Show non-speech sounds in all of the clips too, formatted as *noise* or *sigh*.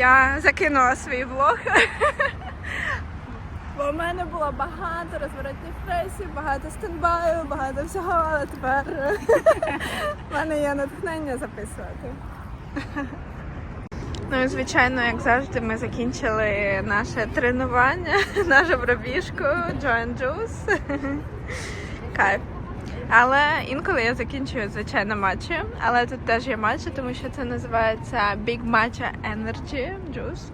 Я закинула свій влог. *laughs* Бо в мене було багато розворотних рейсів, багато стендбаю, багато всього, але тепер в мене є натхнення записувати. Ну і звичайно, як завжди, ми закінчили наше тренування, *laughs* нашу пробіжку Join Juice. Кайф. Але інколи я закінчую, звичайно, матчі. Але тут теж є матчі, тому що це називається Big Matcha Energy Juice.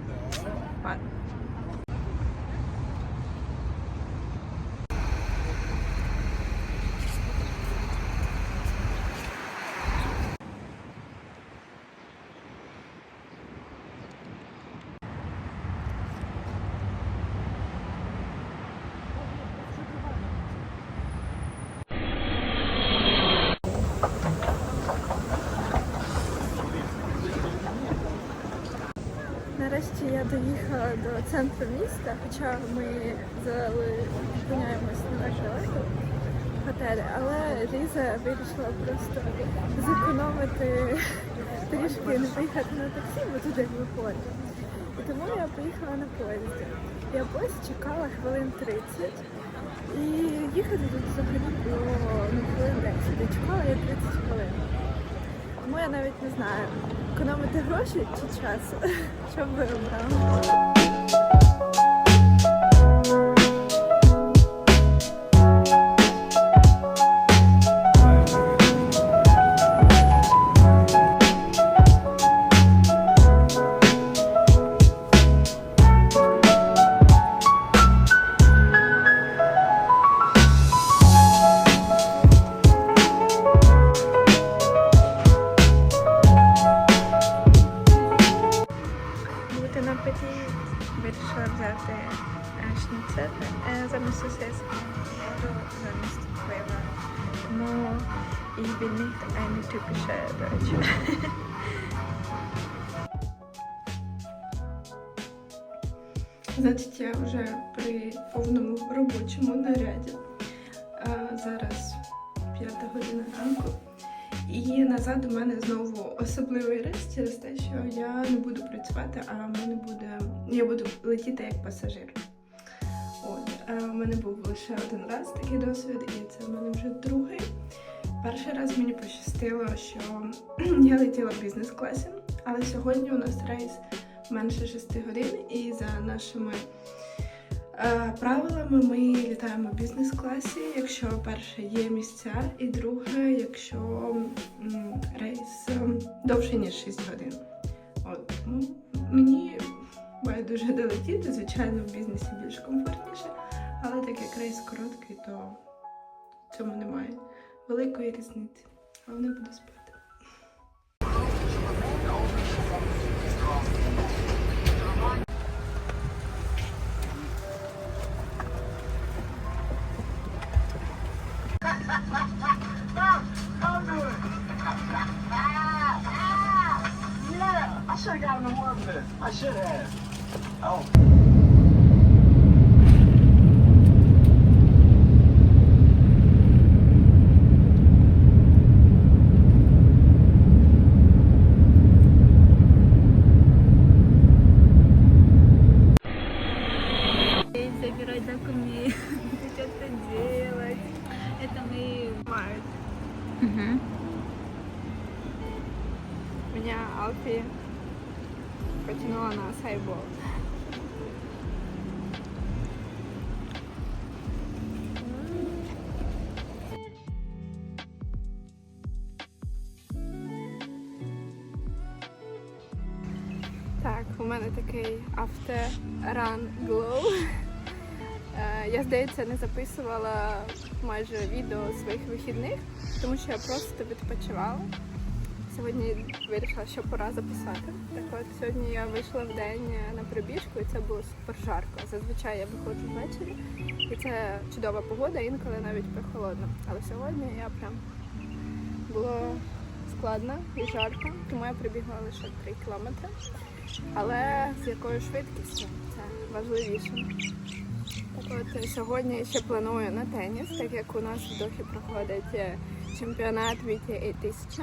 Нарешті я доїхала до центру міста, хоча ми зупиняємось не так в готелі, але Ліза вирішила просто зекономити трішки не поїхати на таксі, бо туди виходить. І тому я поїхала на поїзді. Я поїзд чекала хвилин 30 і їхати тут взагалі було ну, хвилин 10. Я чекала я 30 хвилин. Тому я навіть не знаю, економити гроші чи час, *laughs* що б ви обрали. Речі. Значить, я вже при повному робочому наряді. Зараз п'ята година ранку. І назад у мене знову особливий рейс через те, що я не буду працювати, а мене буде. Я буду летіти як пасажир. От, у мене був лише один раз такий досвід, і це в мене вже другий. Перший раз мені пощастило, що *clears throat* я летіла в бізнес-класі, але сьогодні у нас рейс менше 6 годин, і за нашими Е, Правилами ми літаємо в бізнес-класі, якщо перше є місця, і друге, якщо м, рейс ем, довше ніж 6 годин. От тому мені має дуже долетіти, звичайно, в бізнесі більш комфортніше, але так як рейс короткий, то в цьому немає великої різниці. Головне буду спати. *laughs* Yeah, I should have gotten him more of this. I should have. Oh. На сайбол. Так, у мене такий after run glow. Я, здається, не записувала майже відео своїх вихідних, тому що я просто відпочивала. Сьогодні вирішила, що пора записати. Так от сьогодні я вийшла в день на пробіжку і це було супер жарко. Зазвичай я виходжу ввечері, і це чудова погода, інколи навіть прохолодно. Але сьогодні я прям було складно і жарко, тому я прибігла лише 3 кілометри. Але з якою швидкістю це важливіше. Так от сьогодні ще планую на теніс, так як у нас в Дохі проходить е, чемпіонат VTA 1000.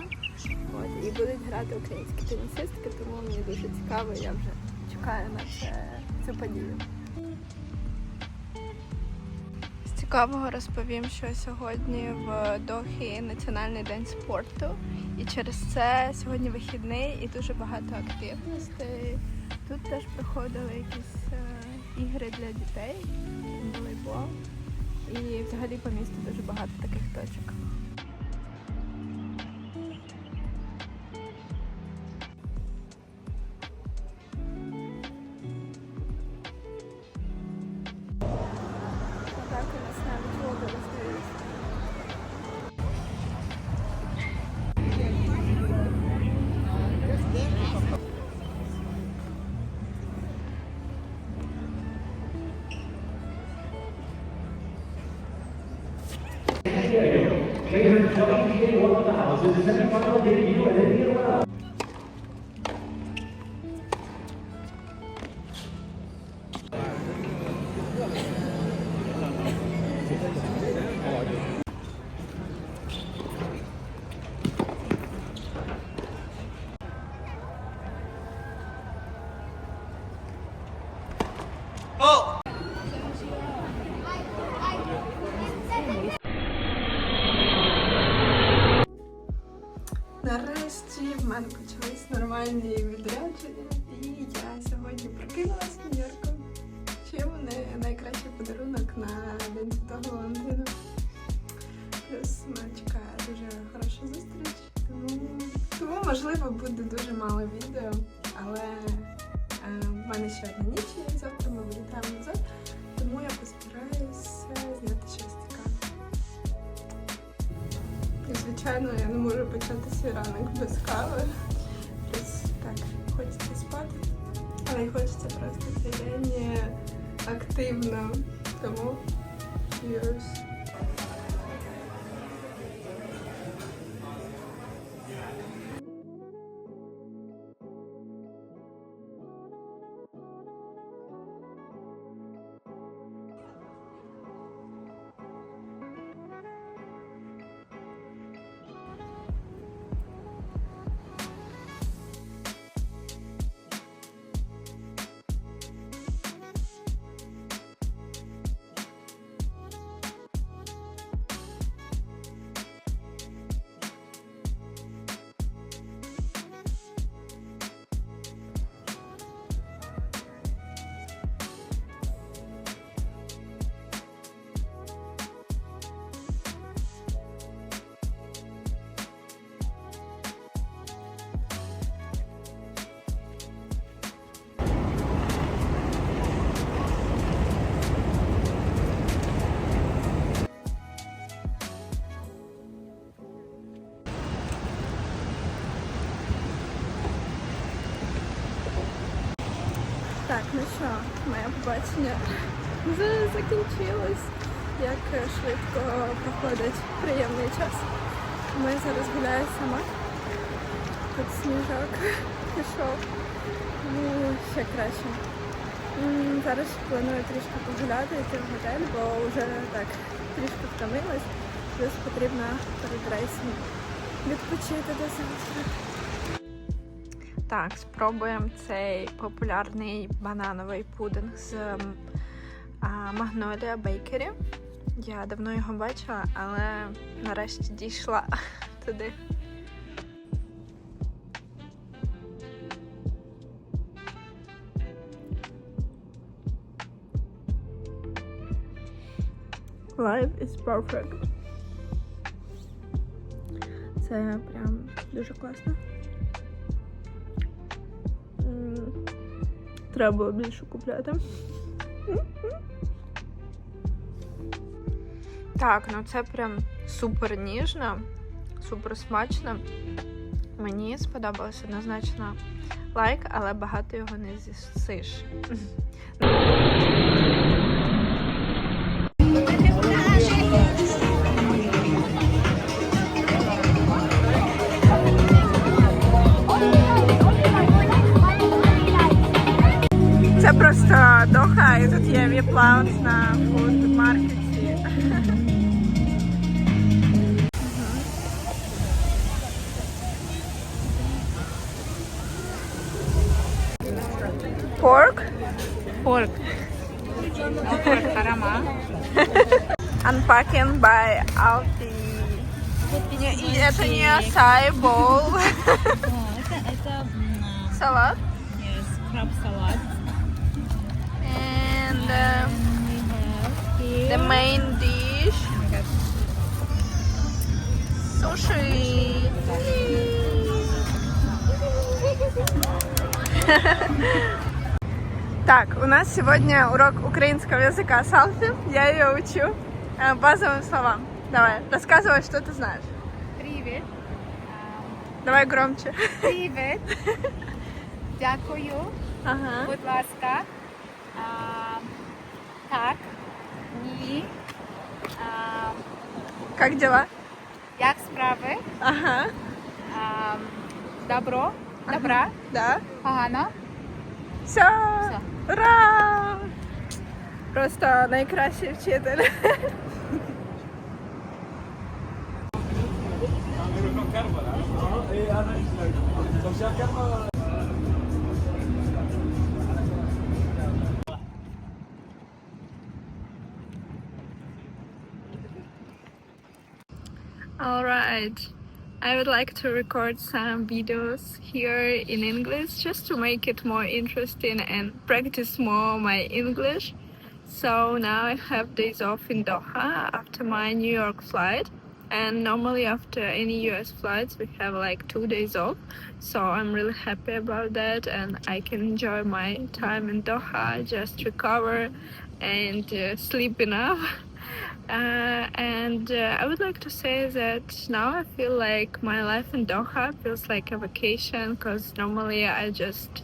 От, і будуть грати українські тенісистки, тому мені дуже цікаво, я вже чекаю на це, цю подію. З цікавого розповім, що сьогодні в Дохі Національний день спорту, і через це сьогодні вихідний і дуже багато активностей. Тут теж проходили якісь е, ігри для дітей, волейбол. І взагалі по місту дуже багато таких точок. coming here, walk to the houses, and then in front of their view, and then Нарешті в мене почались нормальні відрядження, і я сьогодні прокинулась в Нью-Йорку. Чим не найкращий подарунок на День Святого Валентина. Плюс мене дуже хороша зустріч, тому, тому можливо буде дуже мало відео, але е, в мене ще одна ніч і завтра ми вилітаємо назад, звичайно, я не можу почати свій ранок без кави. Плюс так, хочеться спати, але й хочеться просто цей день активно. Тому cheers. Так, ну що, моє побачення вже закінчилось. Як швидко проходить приємний час. Ми зараз гуляю сама. Тут сніжок пішов. Ну, ще краще. Зараз планую трішки погуляти, йти в готель, бо вже так трішки втомилась. Плюс потрібно перед рейсом відпочити до завтра. Так, спробуємо цей популярний банановий пудинг з Magnolia Bakery. Я давно його бачила, але нарешті дійшла *laughs* туди. Life is perfect. Це прям дуже класно. Треба було більше купляти. Так, ну це прям супер ніжно, супер смачно. Мені сподобалось однозначно лайк, але багато його не з'їсиш. Це просто доха, і тут є віп-лаунж на фуд-маркеті. pork. Порк. Порк харама. Unpacking by Alfie. Не- и это не acai bowl. Это, это м, Салат. Here. the main dish. Sushi. *laughs* Так, у нас сегодня урок украинского языка с Алфи. Я ее учу э, базовым словам. Давай, рассказывай, что ты знаешь. Привіт. Давай громче. Привіт. *laughs* Дякую. Ага. Будь ласка. Так. Ні. А, Как дела? як справи? Ага. А, добро? Добра? Да. Погано? Все. Все. Ура! Просто найкращий вчитель. All right. I would like to record some videos here in English just to make it more interesting and practice more my English. So now I have days off in Doha after my New York flight. And normally after any US flights we have like two days off. So I'm really happy about that and I can enjoy my time in Doha, just recover and uh, sleep enough. *laughs* Uh, and uh, I would like to say that now I feel like my life in Doha feels like a vacation because normally I just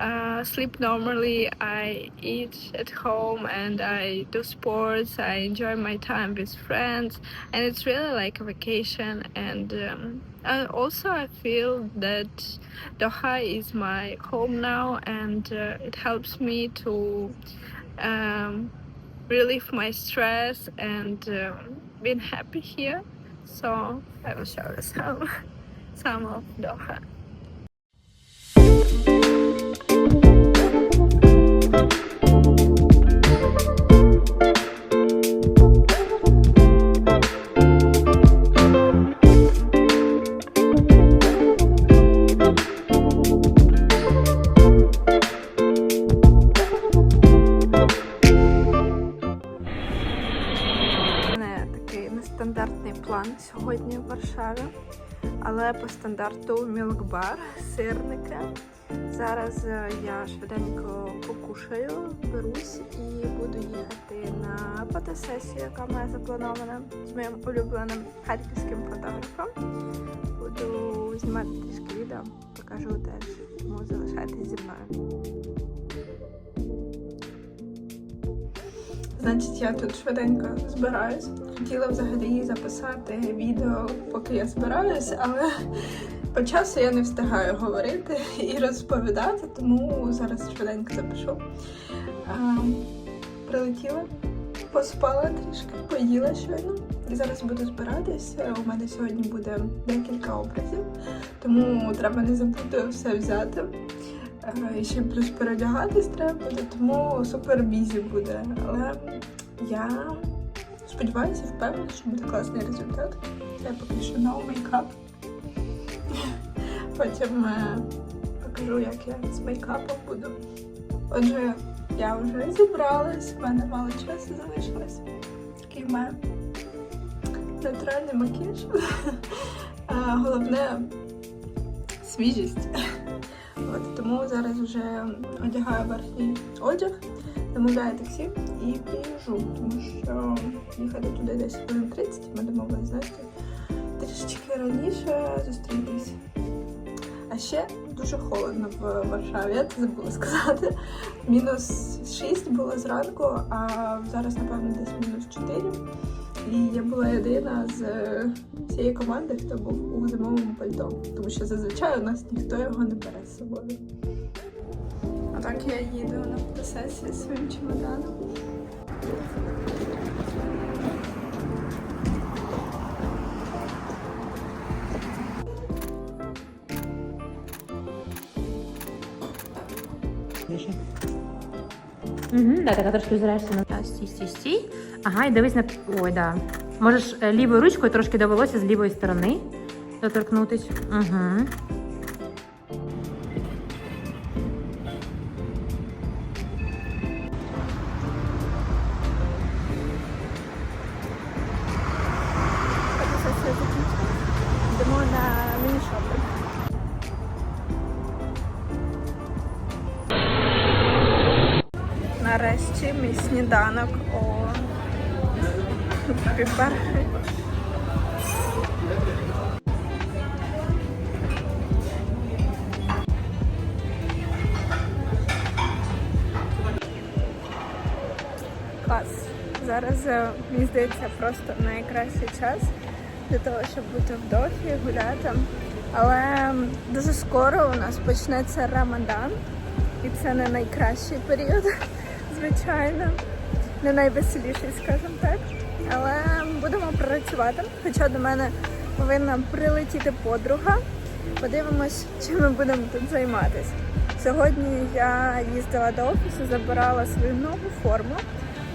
uh, sleep normally, I eat at home, and I do sports. I enjoy my time with friends, and it's really like a vacation. And um, I also I feel that Doha is my home now, and uh, it helps me to. Um, relieve my stress and um, being happy here. So I will show you some *laughs* some of Doha. По стандарту мілкбар, сирники. Зараз е, я швиденько покушаю, берусь і буду їхати на фотосесію, яка мене запланована з моїм улюбленим харківським фотографом. Буду знімати трішки відео, покажу теж, тому залишайтесь зі мною. Значить, я тут швиденько збираюсь. Хотіла взагалі записати відео, поки я збираюсь, але по часу я не встигаю говорити і розповідати, тому зараз швиденько запишу. А, прилетіла, поспала трішки, поїла щойно. І зараз буду збиратись. У мене сьогодні буде декілька образів, тому треба не забути все взяти. Е, ще плюс переодягатись треба тому супер бізі буде. Але я сподіваюся, впевнена, що буде класний результат. Я поки що no мейкап. *laughs* Потім е, покажу, як я з мейкапом буду. Отже, я вже зібралась, в мене мало часу залишилось. Такий в мене натуральний макіяж. *laughs* Головне свіжість. От, тому зараз вже одягаю верхній одяг, замовляю таксі і біжу, тому що їхати туди десь хвилин 30, ми домовилися, знаєте, трішечки раніше зустрітись. А ще дуже холодно в Варшаві, я це забула сказати. Мінус 6 було зранку, а зараз, напевно, десь мінус 4. І я була єдина з цієї всієї команди, хто був у зимовому пальто, тому що зазвичай у нас ніхто його не бере з собою. А так я їду на фотосесію своїм чемоданом. Угу, да, так, трошки озираєшся на стій, стій, стій. Ага, і дивись на. Ой, да. Можеш е, лівою ручкою трошки довелося з лівої сторони доторкнутись. Угу. Нарешті мій сніданок о півпер. Клас. Зараз, е, мені здається, просто найкращий час для того, щоб бути в Дофі, гуляти. Але дуже скоро у нас почнеться Рамадан, і це не найкращий період, звичайно, не найвеселіший, скажімо так. Але будемо працювати. Хоча до мене повинна прилетіти подруга. Подивимось, чим ми будемо тут займатися. Сьогодні я їздила до офісу, забирала свою нову форму.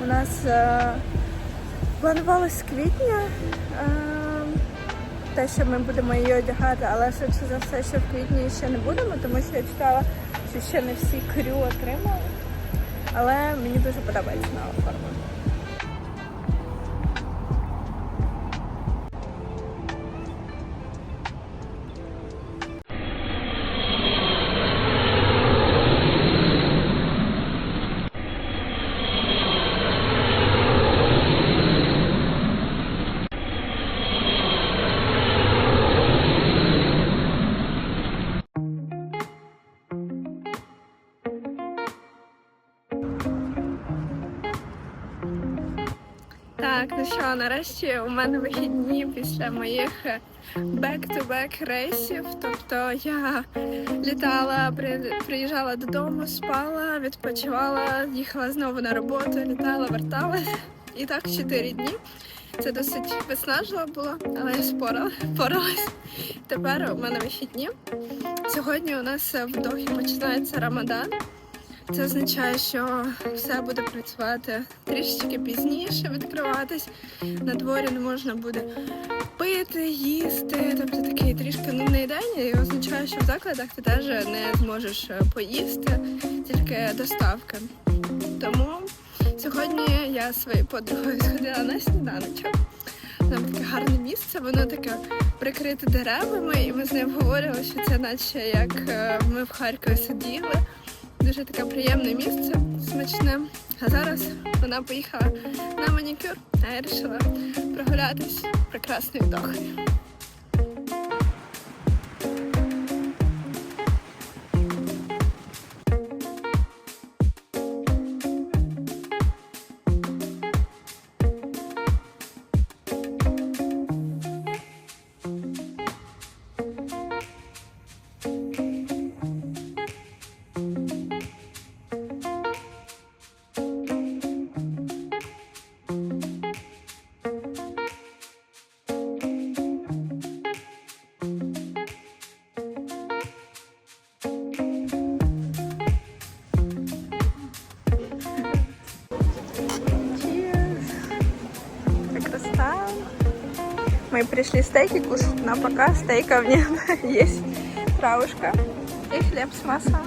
У нас е, планувалось квітня е, те, що ми будемо її одягати, але швидше за все, що в квітні ще не будемо, тому що я читала, що ще не всі крю отримали. Але мені дуже подобається нова форма. Нарешті у мене вихідні після моїх back-to-back рейсів. Тобто я літала, при- приїжджала додому, спала, відпочивала, їхала знову на роботу, літала, верталась. І так чотири дні. Це досить виснажливо було, але я спорала, поралась. Тепер у мене вихідні. Сьогодні у нас в Дохі починається Рамадан. Це означає, що все буде працювати трішечки пізніше, відкриватись. На дворі не можна буде пити, їсти. Тобто такий трішки нудний день. І означає, що в закладах ти теж не зможеш е, поїсти, тільки доставки. Тому сьогодні я своєю подругою сходила на сніданочок. Там таке гарне місце, воно таке прикрите деревами, і ми з нею обговорювали, що це наче як е, ми в Харкові сиділи. Дуже таке приємне місце, смачне. А зараз вона поїхала на манікюр, а я вирішила прогулятись прекрасною дохою. Мы пришли стейки кушать, но пока стейков *laughs* нет. Есть травушка и хлеб с маслом.